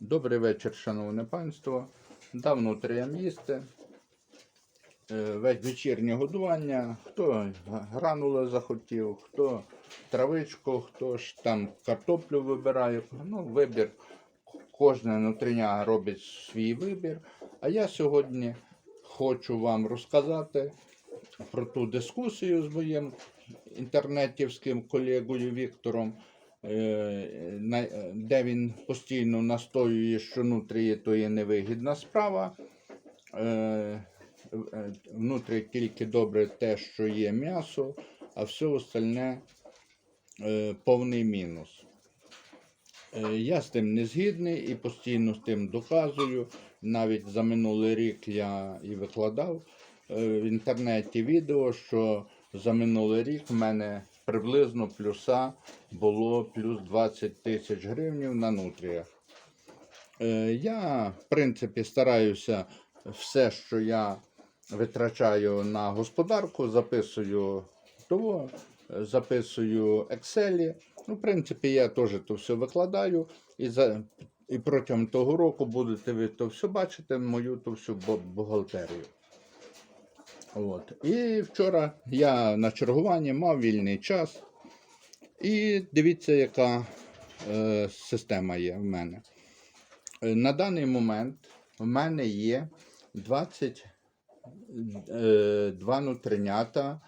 Добрий вечір, шановне панство. Давно треба їсти. Е, Весь вечірнє годування. Хто гранули захотів, хто травичку, хто ж там картоплю вибирає. Ну, вибір. Кожна нутриня робить свій вибір. А я сьогодні хочу вам розказати про ту дискусію з моїм інтернетівським колегою Віктором, де він постійно настоює, що нутрії то є невигідна справа. Е, е, Внутрі тільки добре те, що є м'ясо, а все остальне е, повний мінус. Е, Я з тим не згідний і постійно з тим доказую. Навіть за минулий рік я і викладав е, в інтернеті відео, що за минулий рік в мене приблизно плюса було плюс 20 тисяч гривень на нутріях. Е, Я, в принципі, стараюся все, що я витрачаю на господарку, записую того, записую Excel. Ну, в принципі, я теж то все викладаю. І, за, і протягом того року будете ви то все бачити, мою то всю бухгалтерію. От. І вчора я на чергуванні мав вільний час. І дивіться, яка е, система є в мене. Е, На даний момент в мене є 22 нутринята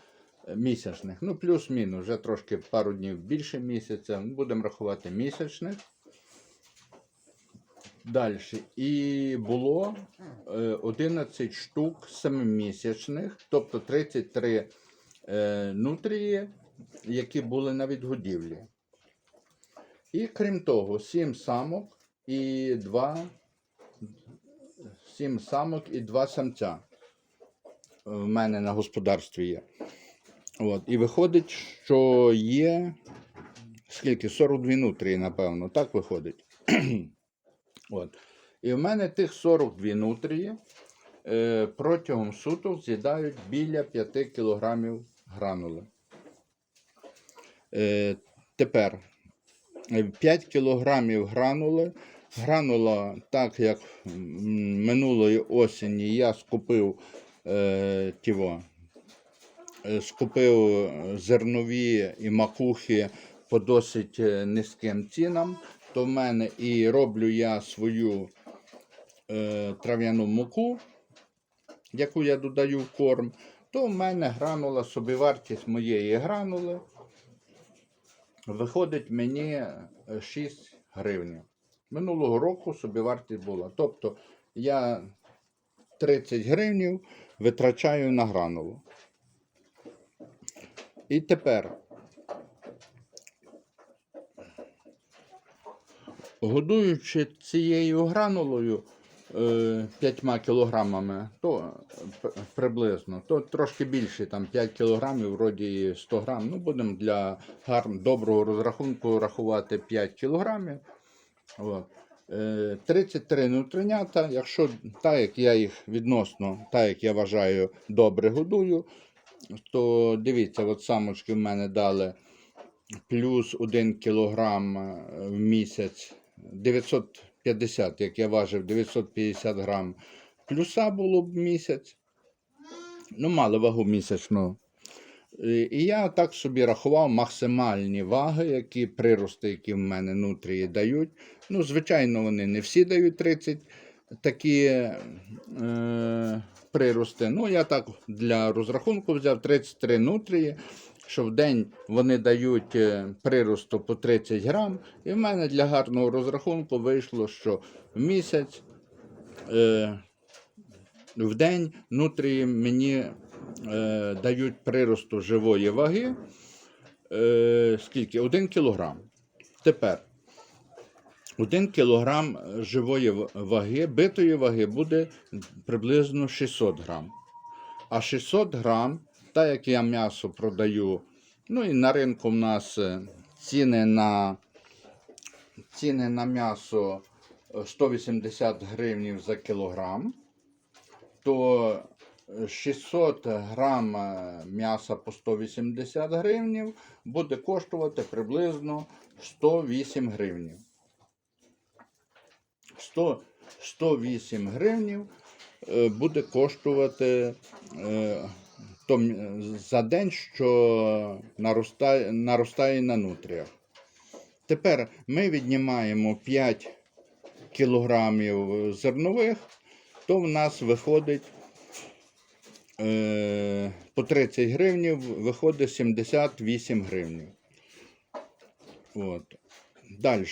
місячних. Ну, плюс-мінус, вже трошки пару днів більше місяця. Будемо рахувати місячних. Далі. І було е, 11 штук семимісячних, тобто 33 е, нутрії, які були на відгодівлі. І крім того, 7 самок і 2 7 самок і 2 самця в мене на господарстві є. От. І виходить, що є скільки? 42 нутрії, напевно, так виходить. От. І в мене тих 42 нутрії е, протягом суток з'їдають біля 5 кг гранули. Е, тепер е, 5 кг гранули. Гранула, так як минулої осені я скупив е, тіво, е, скупив зернові і макухи по досить е, низьким цінам, то в мене і роблю я свою е, трав'яну муку, яку я додаю в корм, то в мене гранула, собівартість моєї гранули виходить мені е, 6 гривень. Минулого року собівартість була. Тобто я 30 гривень витрачаю на гранулу. І тепер годуючи цією гранулою е, 5 кілограмами, то е, приблизно, то трошки більше, там 5 кілограмів, вроді 100 грам. Ну, будемо для гарн, доброго розрахунку рахувати 5 кілограмів. От. Е, 33 нутринята, якщо так як я їх відносно, так як я вважаю, добре годую, то дивіться, от самочки в мене дали плюс 1 кілограм е, в місяць 950, як я важив, 950 грам. Плюса було б місяць. Ну, мали вагу місячну. І я так собі рахував максимальні ваги, які прирости, які в мене нутрії дають. Ну, звичайно, вони не всі дають 30 такі е, прирости. Ну, я так для розрахунку взяв 33 нутрії, що в день вони дають е, приросту по 30 грам. І в мене для гарного розрахунку вийшло, що в місяць. Е, в день нутрії мені е, дають приросту живої ваги. Е, скільки? 1 кілограм. Тепер 1 кілограм живої ваги, битої ваги буде приблизно 600 грам. А 600 грам, так як я м'ясо продаю, ну і на ринку в нас е, ціни на, ціни на м'ясо е, 180 гривень за кілограм то е, 600 грам е, м'яса по 180 гривень буде коштувати приблизно 108 гривень. 100, 108 гривнів е, буде коштувати е, за день, що наростає, наростає на нутріях. Тепер ми віднімаємо 5 кілограмів зернових, то в нас виходить е, по 30 гривнів, виходить 78 гривнів. От. Далі.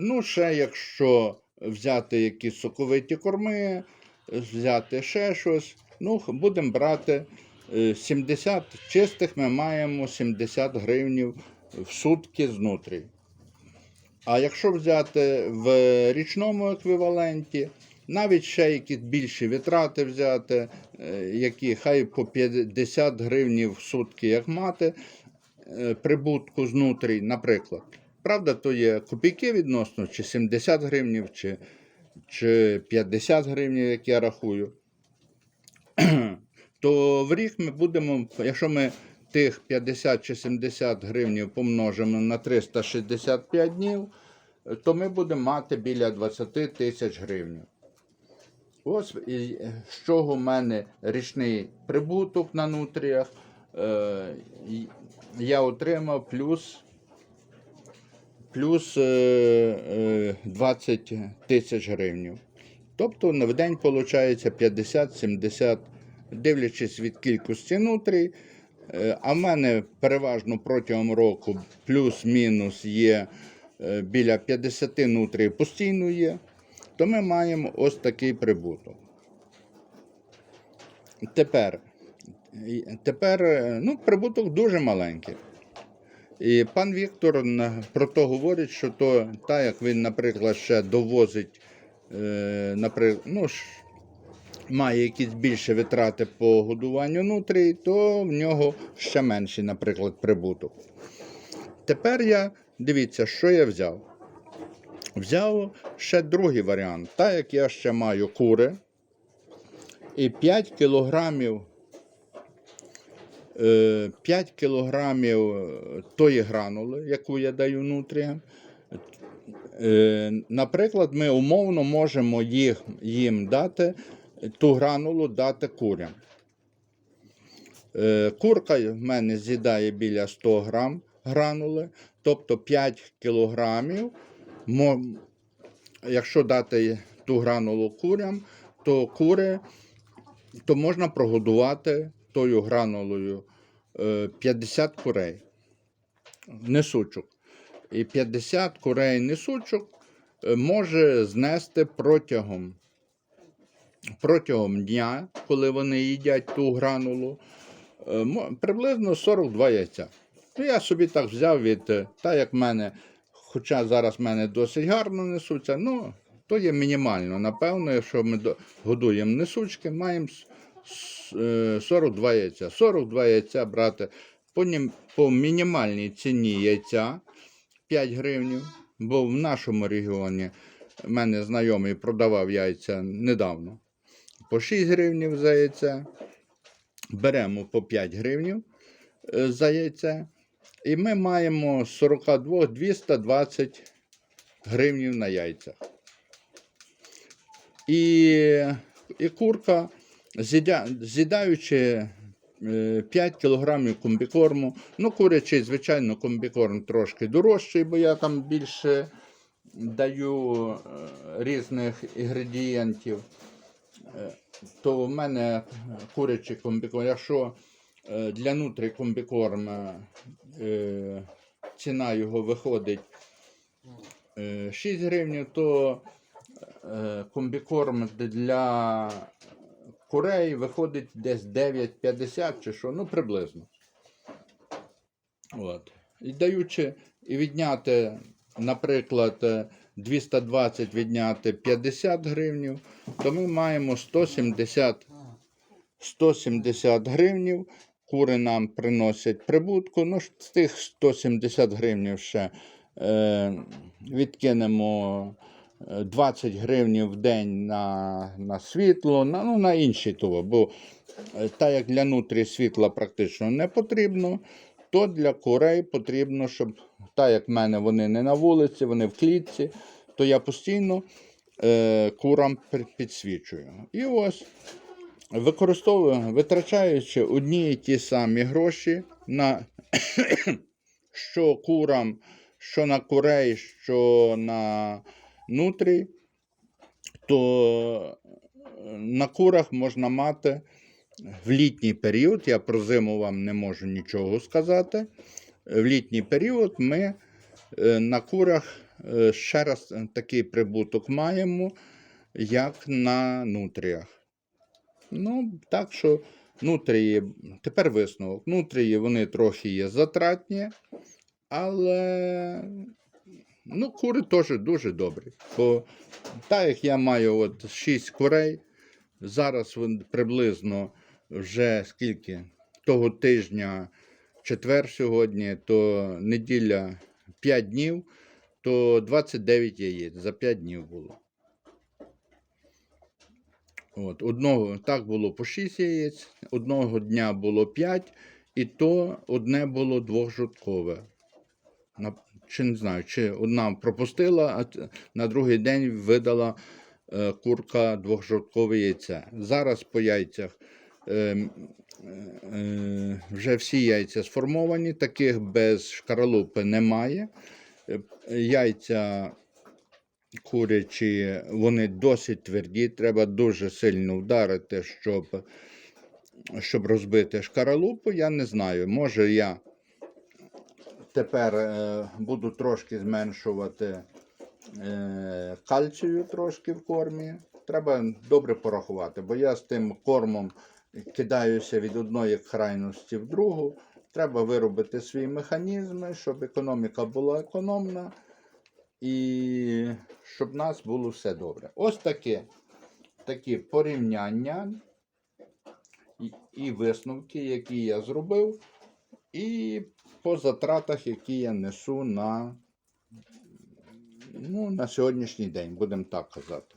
Ну, ще якщо взяти якісь соковиті корми, взяти ще щось, ну, будемо брати е, 70 чистих ми маємо 70 гривнів в сутки знутрі. А якщо взяти в річному еквіваленті, навіть ще якісь більші витрати взяти, е, які хай по 50 гривнів в сутки як мати, е, прибутку знутрі, наприклад. Правда, то є копійки відносно, чи 70 гривнів, чи, чи 50 гривнів, як я рахую. То в рік ми будемо, якщо ми тих 50 чи 70 гривнів помножимо на 365 днів, то ми будемо мати біля 20 тисяч гривень. Ось е, з чого в мене річний прибуток на нутріях. Е, я отримав плюс, плюс е, е, 20 тисяч гривень. Тобто в день виходить 50-70, дивлячись від кількості нутрій. Е, А в мене переважно протягом року плюс-мінус є е, біля 50 нутрій постійно є, то ми маємо ось такий прибуток. Тепер, тепер е, ну, прибуток дуже маленький. І пан Віктор про то говорить, що то, так як він, наприклад, ще довозить, наприклад, ну, має якісь більші витрати по годуванню нутрій, то в нього ще менший, наприклад, прибуток. Тепер я, дивіться, що я взяв. Взяв ще другий варіант. Так як я ще маю кури і 5 кілограмів, е, 5 кілограмів е, тої гранули, яку я даю нутріям. Е, Наприклад, ми умовно можемо їх, їм дати, ту гранулу дати курям. Е, Курка в мене з'їдає біля 100 грам гранули, тобто 5 кілограмів. Якщо дати ту гранулу курям, то кури то можна прогодувати тою гранулою е, 50 курей несучок. І 50 курей несучок е, може знести протягом, протягом дня, коли вони їдять ту гранулу, е, приблизно 42 яйця. Ну, я собі так взяв від, е, так як в мене, хоча зараз в мене досить гарно несуться, ну, то є мінімально. Напевно, якщо ми годуємо несучки, маємо с- с- е, 42 яйця. 42 яйця брати по, нім- по мінімальній ціні яйця 5 гривнів, бо в нашому регіоні в мене знайомий продавав яйця недавно. По 6 гривнів за яйце. Беремо по 5 гривнів е, за яйце. І ми маємо з 42 220 гривнів на яйцях. І, і курка, з'їдаючи е, 5 кілограмів комбікорму, ну, курячий, звичайно, комбікорм трошки дорожчий, бо я там більше даю е, різних інгредієнтів. Е, То в мене курячий комбікорм. Якщо е, для нутрі комбікорм е, ціна його виходить е, 6 гривень, то е, комбікорм для курей виходить десь 9,50 чи що, ну приблизно. От. І даючи і відняти, наприклад, е, 220 відняти 50 гривнів, то ми маємо 170, 170 гривнів. Кури нам приносять прибутку. Ну, з тих 170 гривнів ще е, відкинемо е, 20 гривень в день на, на світло, на, ну, на інші того. Бо е, так як для нутрі світла практично не потрібно, то для курей потрібно, щоб так як в мене вони не на вулиці, вони в клітці, то я постійно е, курам підсвічую. І ось використовую, витрачаючи одні і ті самі гроші на що курам, що на курей, що на нутрій, то е, на курах можна мати в літній період, я про зиму вам не можу нічого сказати. В літній період ми е, на курах е, ще раз е, такий прибуток маємо, як на нутріях. Ну, так що нутрії, тепер висновок. Нутрії вони трохи є затратні, але ну, кури теж дуже добрі. Бо так як я маю от 6 курей, зараз приблизно вже скільки того тижня, четвер сьогодні, то неділя 5 днів, то 29 яєць за 5 днів було. От, одного, так було по 6 яєць, одного дня було 5, і то одне було двохжуткове. Чи не знаю, чи одна пропустила, а на другий день видала е, курка двохжуткове яйце. Зараз по яйцях вже всі яйця сформовані, таких без шкаралупи немає. Е, Яйця курячі, вони досить тверді, треба дуже сильно вдарити, щоб, щоб розбити шкаралупу. Я не знаю, може я тепер е, буду трошки зменшувати е, кальцію трошки в кормі. Треба добре порахувати, бо я з тим кормом кидаюся від одної крайності в другу. Треба виробити свої механізми, щоб економіка була економна і щоб в нас було все добре. Ось таке такі порівняння і, і висновки, які я зробив, і по затратах, які я несу на, ну, на сьогоднішній день, будемо так казати.